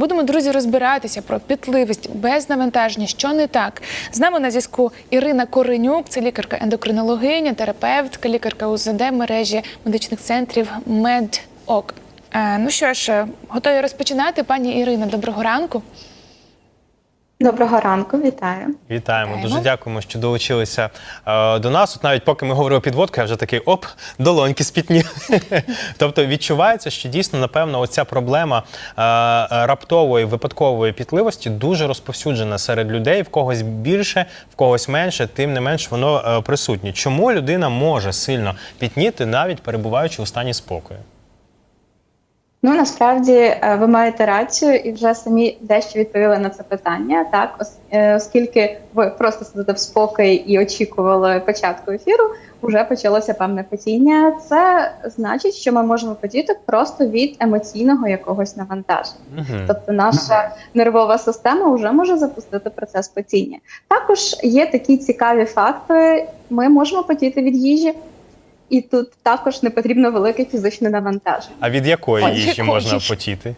Будемо, друзі, розбиратися про пітливість без навантаження, що не так. З нами на зв'язку Ірина Коренюк, це лікарка-ендокринологиня, терапевтка, лікарка УЗД мережі медичних центрів МедОк. Е, Ну що ж, е, готові розпочинати. Пані Ірина, доброго ранку. Доброго ранку, вітаю. Вітаємо. Вітаємо. Дуже дякуємо, що долучилися е, до нас. От навіть поки ми говорили підводку, я вже такий оп, долоньки спітні. тобто відчувається, що дійсно, напевно, оця проблема е, раптової випадкової пітливості дуже розповсюджена серед людей. В когось більше, в когось менше, тим не менш воно е, присутнє. Чому людина може сильно пітніти, навіть перебуваючи у стані спокою? Ну насправді е, ви маєте рацію і вже самі дещо відповіли на це питання, так е, оскільки ви просто сидите в спокій і очікували початку ефіру, вже почалося певне потіння. Це значить, що ми можемо потіти просто від емоційного якогось навантаження. Мгм. Тобто наша нервова система вже може запустити процес потіння. Також є такі цікаві факти. Ми можемо потіти від їжі, і тут також не потрібно велике фізичне навантаження. А від якої Ой, їжі можна їжі? потіти?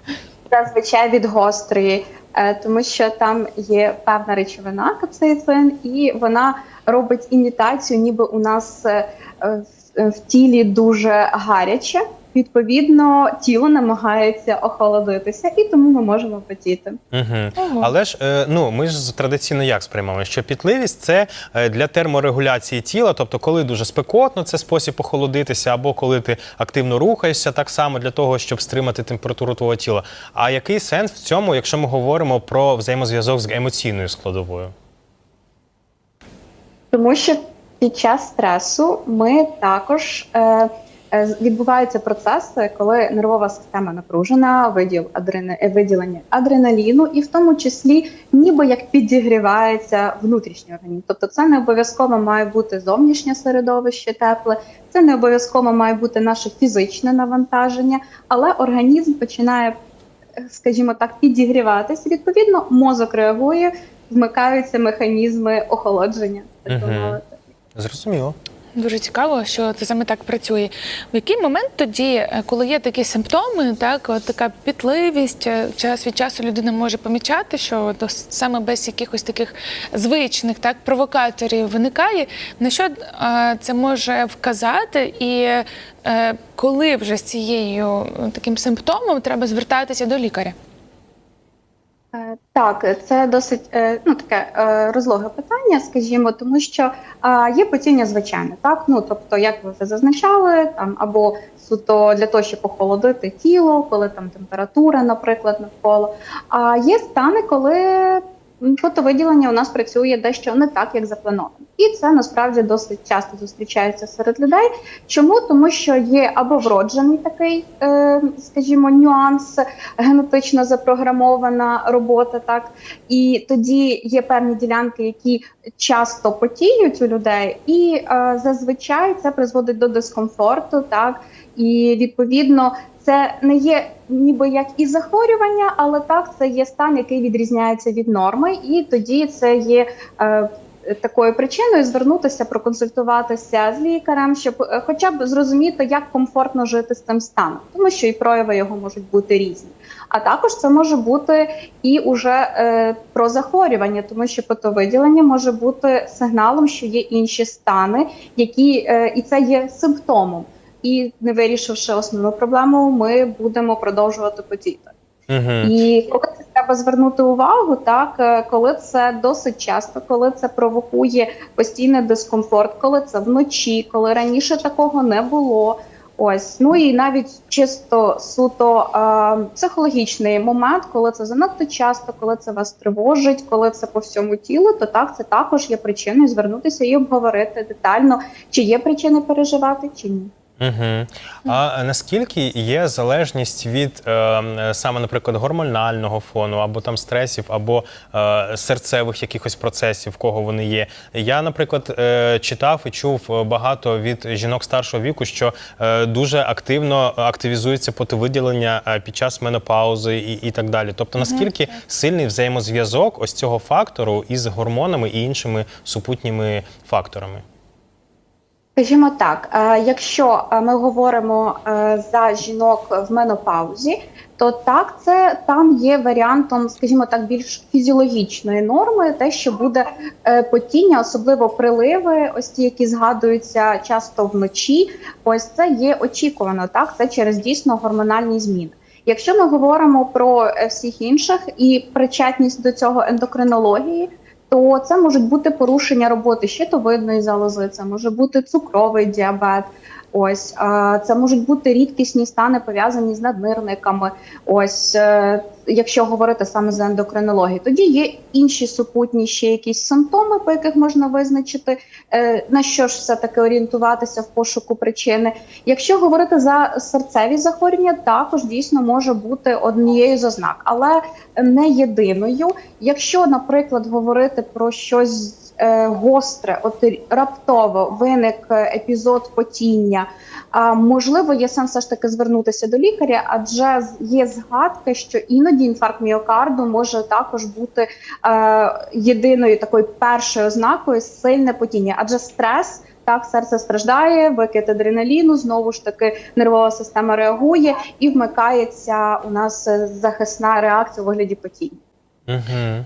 Зазвичай від гострої, е, тому що там є певна речовина капсаїцин, і вона робить імітацію, ніби у нас е, е, в- в тілі дуже гаряче. Відповідно, тіло намагається охолодитися, і тому ми можемо потіти. Угу. Ого. Але ж е, ну ми ж традиційно як сприймаємо, що пітливість це е, для терморегуляції тіла, тобто коли дуже спекотно, це спосіб охолодитися, або коли ти активно рухаєшся, так само для того, щоб стримати температуру твого тіла. А який сенс в цьому, якщо ми говоримо про взаємозв'язок з емоційною складовою? Тому що під час стресу ми також е, відбуваються процеси, коли нервова система напружена, виділ адрене, е, виділення адреналіну, і в тому числі ніби як підігрівається внутрішній організм. Тобто, це не обов'язково має бути зовнішнє середовище тепле, це не обов'язково має бути наше фізичне навантаження, але організм починає, е, скажімо так, підігріватися. Відповідно, мозок реагує, вмикаються механізми охолодження. так мовити. Зрозуміло. Дуже цікаво, що це саме так працює. В який момент тоді, е, коли є такі симптоми, так от така пітливість, е, час від часу людина може помічати, що от саме без якихось таких звичних так провокаторів виникає. На що е, це може вказати, і коли вже з цією таким симптомом треба звертатися до лікаря? Е, Так, це досить е, ну таке е, розлоге питання, скажімо, тому що є потіння звичайне, так ну тобто, як ви вже зазначали, там або суто для того, щоб охолодити тіло, коли там температура, наприклад, навколо. А є стани, коли фотовиділення у нас працює дещо не так, як заплановано, і це насправді досить часто зустрічається серед людей. Чому? Тому що є або вроджений такий, е, скажімо, нюанс, генетично запрограмована робота, так і тоді є певні ділянки, які часто потіють у людей, і е, зазвичай це призводить до дискомфорту, так і відповідно. Це не є ніби як і захворювання, але так це є стан, який відрізняється від норми, і тоді це є е, такою причиною звернутися, проконсультуватися з лікарем, щоб е, хоча б зрозуміти, як комфортно жити з цим станом, тому що і прояви його можуть бути різні. А також це може бути і уже е, про захворювання, тому що потовиділення може бути сигналом, що є інші стани, які е, і це є симптомом. І не вирішивши основну проблему, ми будемо продовжувати потіти. Угу. І коли це треба звернути увагу, так е, коли це досить часто, коли це провокує постійний дискомфорт, коли це вночі, коли раніше такого не було. Ось ну і навіть чисто суто е, психологічний момент, коли це занадто часто, коли це вас тривожить, коли це по всьому тілу, то так це також є причиною звернутися і обговорити детально, чи є причини переживати, чи ні. Угу. А наскільки є залежність від е, саме, наприклад, гормонального фону, або там стресів, або е, серцевих якихось процесів, в кого вони є? Я, наприклад, е, читав і чув багато від жінок старшого віку, що е, дуже активно активізується потовиділення е, під час менопаузи і, і так далі. Тобто, наскільки сильний взаємозв'язок ось цього фактору із гормонами і іншими супутніми факторами? Скажімо так, е, якщо е, ми говоримо е, за жінок в менопаузі, то так, це там є варіантом, скажімо так, більш фізіологічної норми, те, що буде потіння, особливо приливи, ось ті, які згадуються часто вночі. Ось це є очікувано. Так, це через дійсно гормональні зміни. Якщо ми говоримо про всіх інших і причетність до цього ендокринології, то це можуть бути порушення роботи щитовидної залози, це може бути цукровий діабет. Ось це можуть бути рідкісні стани пов'язані з наднирниками. Ось е, якщо говорити саме за ендокринологію, тоді є інші супутні ще якісь симптоми, по яких можна визначити е, на що ж все таки орієнтуватися в пошуку причини. Якщо говорити за серцеві захворювання, також дійсно може бути однією з ознак, але не єдиною. Якщо, наприклад, говорити про щось гостре, от раптово виник е, епізод потіння. Можливо, є сенс все ж таки звернутися до лікаря, адже є згадка, що іноді інфаркт міокарду може також бути е, єдиною такою першою ознакою сильне потіння, адже стрес. Так, серце страждає, викид адреналіну, знову ж таки нервова система реагує і вмикається у нас е, захисна реакція у вигляді потіння. Угу.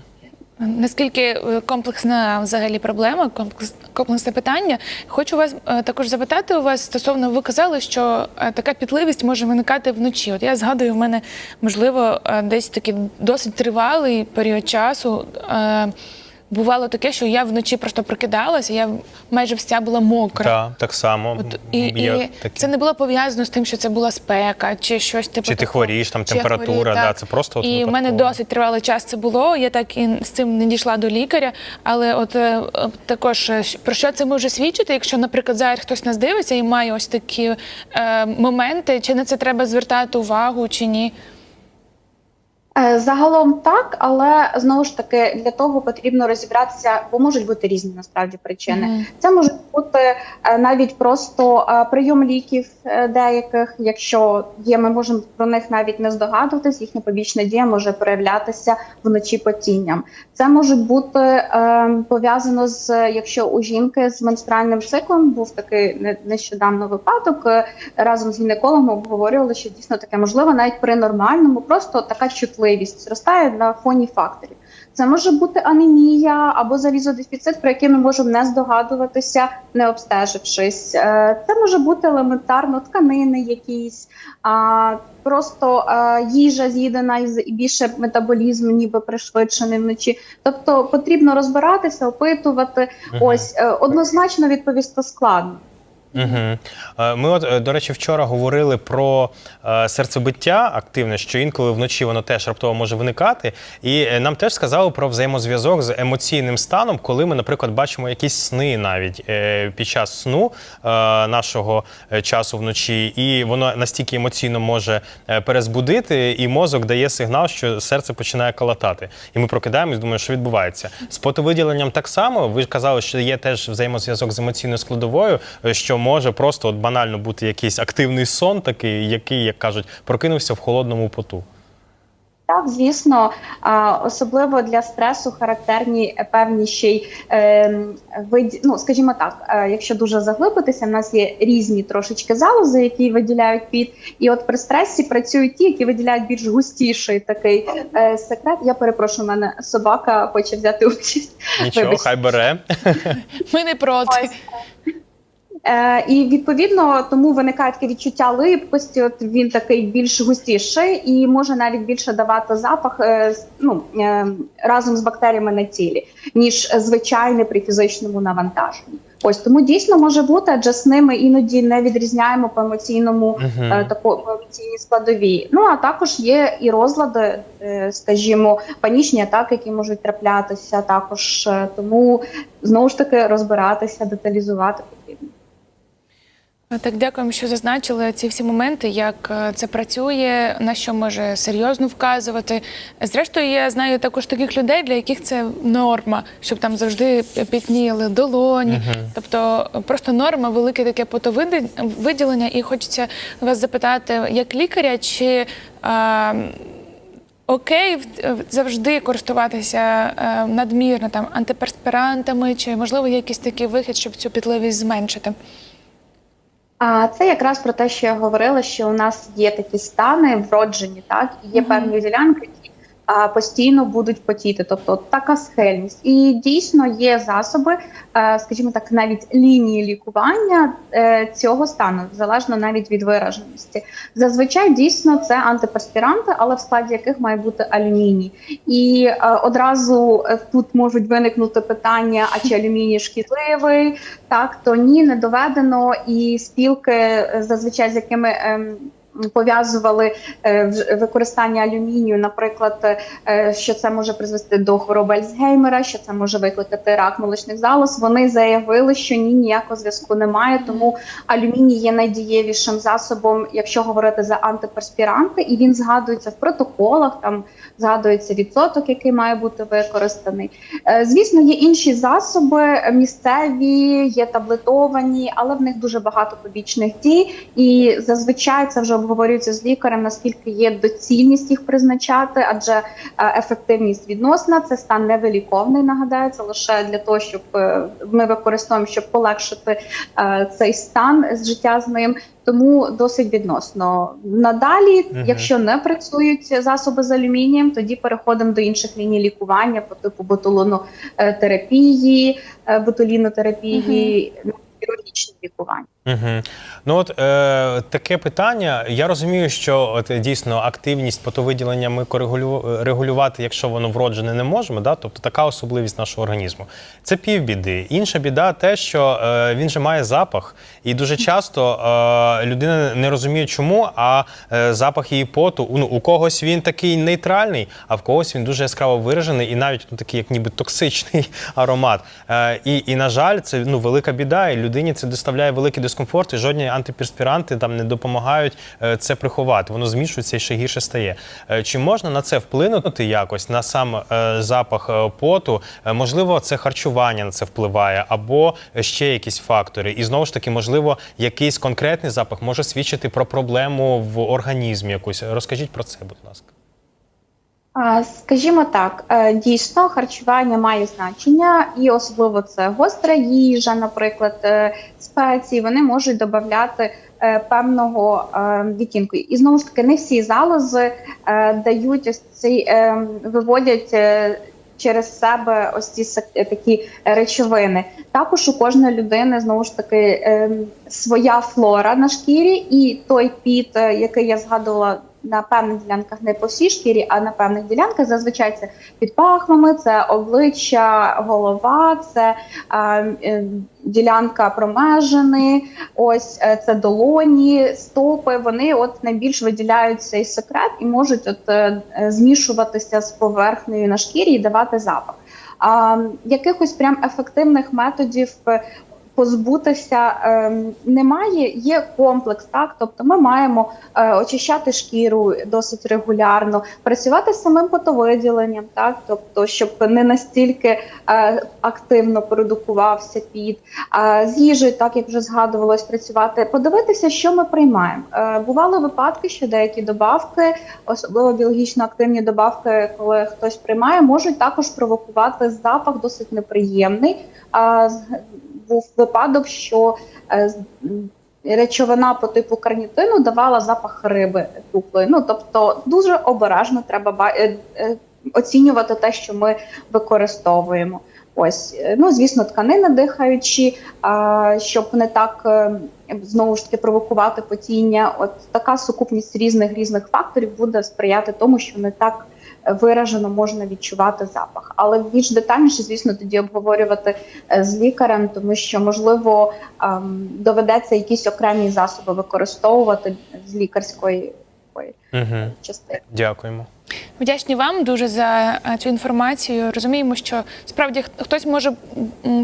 Наскільки е, комплексна взагалі проблема, комплекс, комплексне питання? Хочу вас е, також запитати у вас стосовно ви казали, що е, така пітливість може виникати вночі. От я згадую, в мене можливо десь такий досить тривалий період часу. Бувало таке, що я вночі просто прокидалася, я майже вся була мокра. Так, так само. От, і, і таке. це не було пов'язано з тим, що це була спека чи щось типу. Чи ти хворієш, там температура, хворію, да, це просто от і в мене досить тривалий час це було. Я так і з цим не дійшла до лікаря. Але от е, також е, про що це може свідчити, якщо, наприклад, зараз хтось нас дивиться і має ось такі е, моменти, чи на це треба звертати увагу, чи ні? Е, Загалом так, але знову ж таки для того потрібно розібратися, бо можуть бути різні насправді причини. Мгм. Це може бути е, навіть просто е, прийом ліків деяких, якщо є, ми можемо про них навіть не здогадуватись. Їхня побічна дія може проявлятися вночі потінням. Це може бути е, пов'язано з якщо у жінки з менструальним циклом був такий не- нещодавно випадок. Разом з гінекологом обговорювали, що дійсно таке можливо навіть при нормальному, просто така чутливість зростає на фоні факторів. Це може бути анемія або залізодефіцит, про який ми можемо не здогадуватися, не обстежившись. Е, Це може бути елементарно тканини якісь, просто е, їжа з'їдена і більше метаболізм, ніби пришвидшений вночі. Тобто потрібно розбиратися, опитувати. Ось е, однозначно відповісти складно. Угу. Ми, от, е, до речі, вчора говорили про е, серцебиття активне, що інколи вночі воно теж раптово може виникати. І нам теж сказали про взаємозв'язок з емоційним станом, коли ми, наприклад, бачимо якісь сни навіть під час сну нашого часу вночі, і воно настільки емоційно може перезбудити, і мозок дає сигнал, що серце починає калатати. І ми прокидаємось, думаємо, що відбувається. З потовиділенням так само. Ви казали, що є теж взаємозв'язок з емоційною складовою, е, що може просто от банально бути якийсь активний сон, такий, який, як кажуть, прокинувся в холодному поту. Так, звісно, особливо для стресу характерні е, певні ще й е, вид, ну, скажімо так, е, якщо дуже заглибитися, в нас є різні трошечки залози, які виділяють під. І от при стресі працюють ті, які виділяють більш густіший такий е, секрет. Я перепрошую, у мене собака хоче взяти участь. Нічого, Вибачте. хай бере. Ми не проти. Ось. Е, і відповідно тому виникає таке відчуття липкості. От він такий більш густіший і може навіть більше давати запах е, ну, е, разом з бактеріями на тілі, ніж звичайне при фізичному навантаженні. Ось тому дійсно може бути, адже з ними іноді не відрізняємо по емоційному е, тако по емоційній складовій. Ну а також є і розлади, е, скажімо, панічні атаки, які можуть траплятися. Також е, тому знову ж таки розбиратися, деталізувати. Так, дякуємо, що зазначили ці всі моменти, як е, це працює, на що може серйозно вказувати. Зрештою, я знаю також таких людей, для яких це норма, щоб там завжди пітніли долоні. Тобто е, просто норма, велике таке потовиділення. І хочеться вас запитати, як лікаря, чи е, окей завжди користуватися надмірно там антиперспірантами, чи можливо є якийсь такий вихід, щоб цю пітливість зменшити? А це якраз про те, що я говорила, що у нас є такі стани вроджені, так і є Мгм. певні ділянки, постійно будуть потіти, тобто така схильність. І дійсно є засоби, е, скажімо так, навіть лінії лікування е, цього стану, залежно навіть від вираженості. Зазвичай дійсно це антиперспіранти, але в складі яких має бути алюміній. І е, одразу тут можуть виникнути питання: а чи алюміній шкідливий? Так, то ні, не доведено, і спілки, зазвичай з якими ем, пов'язували е, використання алюмінію, наприклад, е, що це може призвести до хвороби Альцгеймера, що це може викликати рак молочних залоз. Вони заявили, що ні, ніякого зв'язку немає. Тому алюміній є найдієвішим засобом, якщо говорити за антиперспіранти, і він згадується в протоколах. Там згадується відсоток, який має бути використаний. Е, Звісно, є інші засоби місцеві, є таблетовані, але в них дуже багато побічних дій. І зазвичай це вже обговорюється з лікарем, наскільки є доцільність їх призначати, адже е, ефективність відносна, це стан невиліковний. Нагадаю, це лише для того, щоб е, ми використовуємо, щоб полегшити е, цей стан з життя з ним. Тому досить відносно. Надалі, Мгм. якщо не працюють засоби з алюмінієм, тоді переходимо до інших ліній лікування по типу ботулонотерапії, ботулінотерапії, хірургічні лікування. Угу. Ну от е, таке питання. Я розумію, що от е, дійсно активність потовиділення ми коригулю- регулювати, якщо воно вроджене, не можемо. Да? Тобто така особливість нашого організму. Це півбіди. Інша біда те, що е, він же має запах, і дуже часто е, людина не розуміє, чому, а е, запах її поту ну, у когось він такий нейтральний, а в когось він дуже яскраво виражений і навіть ну, такий, як ніби токсичний аромат. Е, і, і, на жаль, це ну, велика біда, і людині це доставляє великий дискомфорт, і жодні антиперспіранти там не допомагають е, це приховати. Воно змішується і ще гірше стає. Е, Чи можна на це вплинути якось на сам е, запах поту? Можливо, це харчування на це впливає, або ще якісь фактори. І знову ж таки, можливо, якийсь конкретний запах може свідчити про проблему в організмі якусь. Розкажіть про це, будь ласка. Скажімо так, е, дійсно харчування має значення, і особливо це гостра їжа, наприклад, е, спеції, вони можуть додати е, певного відтінку. І знову ж таки, не всі залози дають ось цей виводять. Через себе ось ці такі речовини. Також у кожної людини знову ж таки своя флора на шкірі, і той піт, який я згадувала на певних ділянках, не по всій шкірі, а на певних ділянках зазвичай це під пахвами, це обличчя, голова, це е, ділянка промежини, ось е, це долоні, стопи. Вони от найбільш виділяють цей секрет і можуть от е, е, змішуватися з поверхнею на шкірі і давати запах. А якихось прям ефективних методів е, позбутися ем, немає. Є комплекс, так тобто ми маємо е, очищати шкіру досить регулярно, працювати з самим потовиділенням, так тобто, щоб не настільки е, активно продукувався під з їжею, так як вже згадувалось, працювати, подивитися, що ми приймаємо. Е, бували випадки, що деякі добавки, особливо біологічно активні добавки, коли хтось приймає, можуть також провокувати запах досить неприємний. Був випадок, що е, речовина по типу карнітину давала запах риби тухлої. Ну тобто дуже обережно треба ба- е, е, оцінювати те, що ми використовуємо. Ось е, ну звісно, тканини дихаючі, щоб не так е, знову ж таки провокувати потіння. От така сукупність різних різних факторів буде сприяти тому, що не так виражено можна відчувати запах. Але більш детальніше, звісно, тоді обговорювати е, з лікарем, тому що можливо доведеться якісь окремі засоби використовувати з лікарської Угу. частини. Дякуємо. Вдячні вам дуже за е, цю інформацію. Розуміємо, що справді хтось може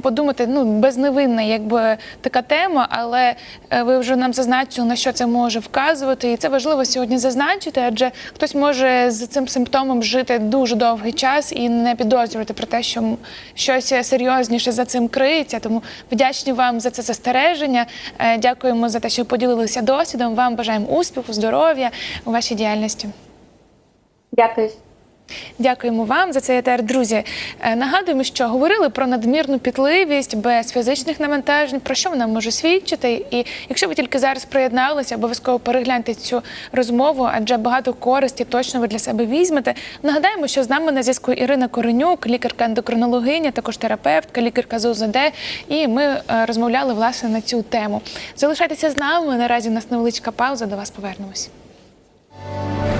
подумати, ну безневинна, якби така тема, але е, ви вже нам зазначили, на що це може вказувати, і це важливо сьогодні зазначити, адже хтось може з цим симптомом жити дуже довгий час і не підозрювати про те, що щось серйозніше за цим криється. Тому вдячні вам за це застереження. Дякуємо за те, що поділилися досвідом. Вам бажаємо успіху, здоров'я у вашій діяльності. Дякую. Дякуємо вам за цей етер, друзі. Е, Нагадуємо, що говорили про надмірну пітливість без фізичних навантажень, про що вона може свідчити. І якщо ви тільки зараз приєдналися, обов'язково перегляньте цю розмову, адже багато користі точно ви для себе візьмете. Нагадаємо, що з нами на зв'язку Ірина Коренюк, лікарка-ендокринологиня, також терапевтка, лікарка з УЗД. І ми е, розмовляли власне на цю тему. Залишайтеся з нами. Наразі у нас невеличка пауза. До вас повернемось. Bye.